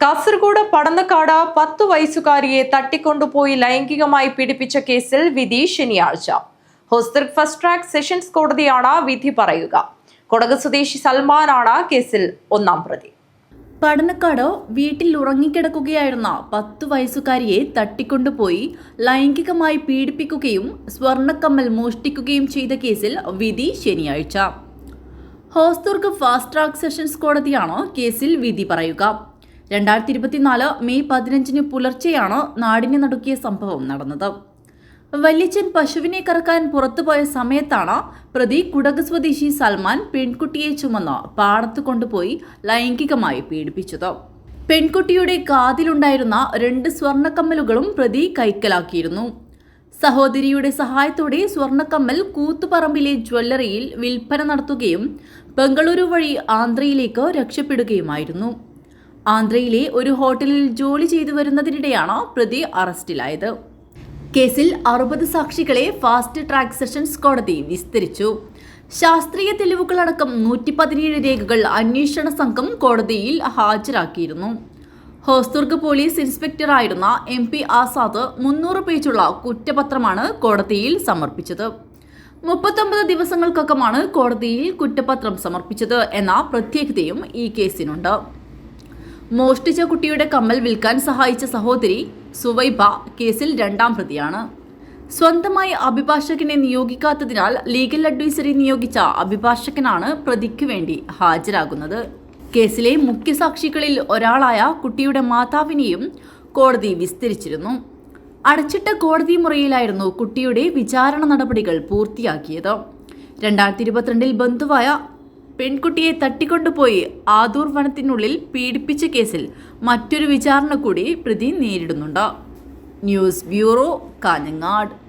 കാസർഗോഡ് പടന്നക്കാട് പത്തു വയസ്സുകാരിയെ തട്ടിക്കൊണ്ടുപോയി ലൈംഗികമായി പീഡിപ്പിച്ച കേസിൽ വിധി ശനിയാഴ്ച. ഹോസ്റ്റർ ഫസ്റ്റ് ട്രാക്ക് സെഷൻസ് കോടതിയാണ് വിധി പറയുക. കൊടക് സ്വദേശി സൽമാനാണ് കേസിൽ ഒന്നാം പ്രതി. പടന്നക്കാട് വീട്ടിൽ ഉറങ്ങിക്കിടക്കുകയായിരുന്ന പത്തു വയസ്സുകാരിയെ തട്ടിക്കൊണ്ടുപോയി ലൈംഗികമായി പീഡിപ്പിക്കുകയും സ്വർണക്കമ്മൽ മോഷ്ടിക്കുകയും ചെയ്ത കേസിൽ വിധി ശനിയാഴ്ച. ഹോസ്തുർഗ് ഫാസ്റ്റ് ട്രാക്ക് സെഷൻസ് കോടതിയാണ് കേസിൽ വിധി പറയുക. രണ്ടായിരത്തി ഇരുപത്തിനാല് മെയ് പതിനഞ്ചിന് പുലർച്ചെയാണ് നാടിനെ നടുക്കിയ സംഭവം നടന്നത്. വല്യച്ഛൻ പശുവിനെ കറക്കാൻ പുറത്തുപോയ സമയത്താണ് പ്രതി കുടക് സ്വദേശി സൽമാൻ പെൺകുട്ടിയെ ചുമന്ന് പാടത്ത് കൊണ്ടുപോയി ലൈംഗികമായി പീഡിപ്പിച്ചത്. പെൺകുട്ടിയുടെ കാതിലുണ്ടായിരുന്ന രണ്ട് സ്വർണക്കമ്മലുകളും പ്രതി കൈക്കലാക്കിയിരുന്നു. സഹോദരിയുടെ സഹായത്തോടെ സ്വർണക്കമ്മൽ കൂത്തുപറമ്പിലെ ജ്വല്ലറിയിൽ വിൽപ്പന നടത്തുകയും ബംഗളൂരു വഴി ആന്ധ്രയിലേക്ക് രക്ഷപ്പെടുകയുമായിരുന്നു. ആന്ധ്രയിലെ ഒരു ഹോട്ടലിൽ ജോലി ചെയ്തു വരുന്നതിനിടെയാണ് പ്രതി അറസ്റ്റിലായത്. കേസിൽ അറുപത് സാക്ഷികളെ ഫാസ്റ്റ് ട്രാക്ക് സെഷൻസ് കോടതി വിസ്തരിച്ചു. ശാസ്ത്രീയ തെളിവുകളടക്കം നൂറ്റി പതിനേഴ് രേഖകൾ അന്വേഷണ സംഘം കോടതിയിൽ ഹാജരാക്കിയിരുന്നു. ഹോസ്ദുർഗ് പോലീസ് ഇൻസ്പെക്ടറായിരുന്ന എം പി ആസാദ് മുന്നൂറ് പേജുള്ള കുറ്റപത്രമാണ് കോടതിയിൽ സമർപ്പിച്ചത്. മുപ്പത്തൊമ്പത് ദിവസങ്ങൾക്കകമാണ് കോടതിയിൽ കുറ്റപത്രം സമർപ്പിച്ചത് എന്ന പ്രത്യേകതയും ഈ കേസിനുണ്ട്. മോഷ്ടിച്ച കുട്ടിയുടെ കമ്മൽ വിൽക്കാൻ സഹായിച്ച സഹോദരി സുവൈബ കേസിൽ രണ്ടാം പ്രതിയാണ്. സ്വന്തമായി അഭിഭാഷകനെ നിയോഗിക്കാത്തതിനാൽ ലീഗൽ അഡ്വൈസറി നിയോഗിച്ച അഭിഭാഷകനാണ് പ്രതിക്ക് വേണ്ടി ഹാജരാകുന്നത്. കേസിലെ മുഖ്യസാക്ഷികളിൽ ഒരാളായ കുട്ടിയുടെ മാതാവിനെയും കോടതി വിസ്തരിച്ചിരുന്നു. അടച്ചിട്ട കോടതി മുറിയിലായിരുന്നു കുട്ടിയുടെ വിചാരണ നടപടികൾ പൂർത്തിയാക്കിയത്. രണ്ടായിരത്തി ഇരുപത്തിരണ്ടിൽ ബന്ധുവായ പെൺകുട്ടിയെ തട്ടിക്കൊണ്ടുപോയി ആദൂർ വനത്തിനുള്ളിൽ പീഡിപ്പിച്ച കേസിൽ മറ്റൊരു വിചാരണ കൂടി പ്രതി നേരിടുന്നുണ്ട്. News bureau Kanhangad.